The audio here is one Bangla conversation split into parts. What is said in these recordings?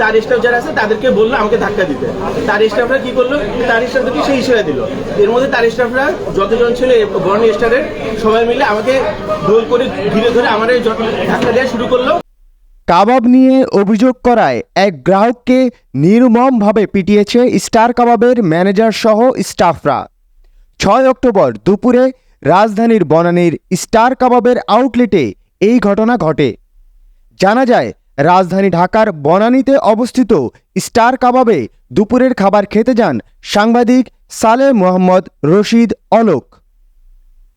তার স্টাফ যারা আছে, তাদেরকে বলল, আমাকে ধাক্কা দিতে। তার স্টাফরা কি করল? তার স্টাফদেরকে সেই ইশারা দিল। এর মধ্যে তার স্টাফরা যতজন ছিল বর্ণ স্টারের সবাই মিলে আমাকে দোল করে ঘিরে ধরে আমার ধাক্কা দেওয়া শুরু করল। কাবাব নিয়ে অভিযোগ করায় এক গ্রাহককে নির্মমভাবে পিটিয়েছে স্টার কাবাবের ম্যানেজার সহ স্টাফরা। ছয় অক্টোবর দুপুরে রাজধানীর বনানীর স্টার কাবাবের আউটলেটে এই ঘটনা ঘটে। জানা যায় রাজধানী ঢাকার বনানীতে অবস্থিত স্টার কাবাবে দুপুরের খাবার খেতে যান সাংবাদিক সালে মোহাম্মদ রশিদ অলোক।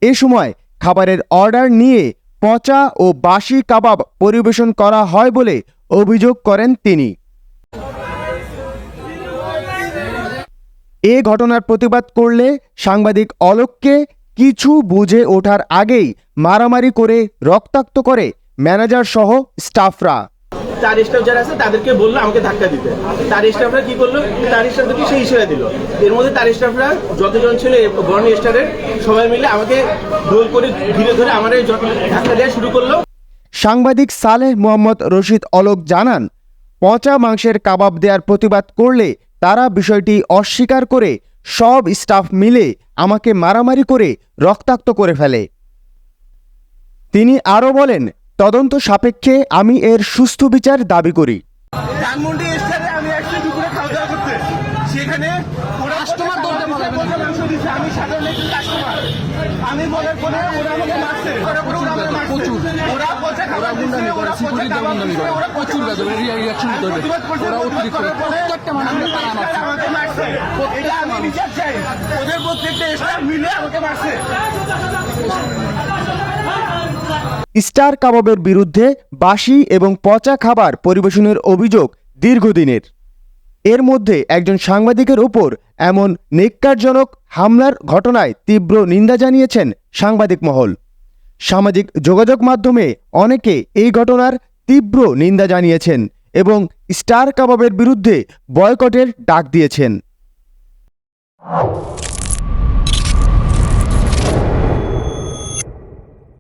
এ সময় খাবারের অর্ডার নিয়ে পচা ও বাসি কাবাব পরিবেশন করা হয় বলে অভিযোগ করেন তিনি। এ ঘটনার প্রতিবাদ করলে সাংবাদিক অলোককে কিছু বুঝে ওঠার আগেই মারামারি করে রক্তাক্ত করে ম্যানেজার সহ স্টাফরা। তার স্টাফ যারা আছে, তাদেরকে বলল, আমাকে ধাক্কা দিতে। তার স্টাফরা কি করল? তার স্টাফদেরকে সেই ইশারা দিল। এর মধ্যে তার স্টাফরা যতজন ছিল বর্ণ স্টারের সবাই মিলে আমাকে দোল করে ঘিরে ধরে আমার ধাক্কা দেওয়া শুরু করল। সাংবাদিক সালেহ মোহাম্মদ রশিদ অলোক জানান, পচা মাংসের কাবাব দেওয়ার প্রতিবাদ করলে তারা বিষয়টি অস্বীকার করে সব স্টাফ মিলে আমাকে মারামারি করে রক্তাক্ত করে ফেলে। তিনি আরও বলেন তদন্ত সাপেক্ষে আমি এর সুস্থ বিচার দাবি করি। ধানমন্ডি স্টারে আমি একশো দুপুরে খাওয়া দাওয়া করতে সেখানে কাস্টমার ধরতে মাংস দিচ্ছে আমি সাধারণ একজন কাস্টমার। আমি বলার পরে ওরা আমাকে মারছে। ওরা আমাকে মারছে। ওরা পচা খাবার দিচ্ছে ওরা পচা খাবার দিচ্ছে ওরা প্রচুর প্রতিবাদ করছে প্রতিবাদ করার পরে আমি আমাকে মারছে। এটা আমি বিচার চাই। ওদের প্রত্যেকটা স্টাফ মিলে আমাকে মারছে। স্টার কাবাবের বিরুদ্ধে বাসি এবং পচা খাবার পরিবেশনের অভিযোগ দীর্ঘদিনের। এর মধ্যে একজন সাংবাদিকের ওপর এমন নেককারজনক হামলার ঘটনায় তীব্র নিন্দা জানিয়েছেন সাংবাদিক মহল। সামাজিক যোগাযোগ মাধ্যমে অনেকে এই ঘটনার তীব্র নিন্দা জানিয়েছেন এবং স্টার কাবাবের বিরুদ্ধে বয়কটের ডাক দিয়েছেন।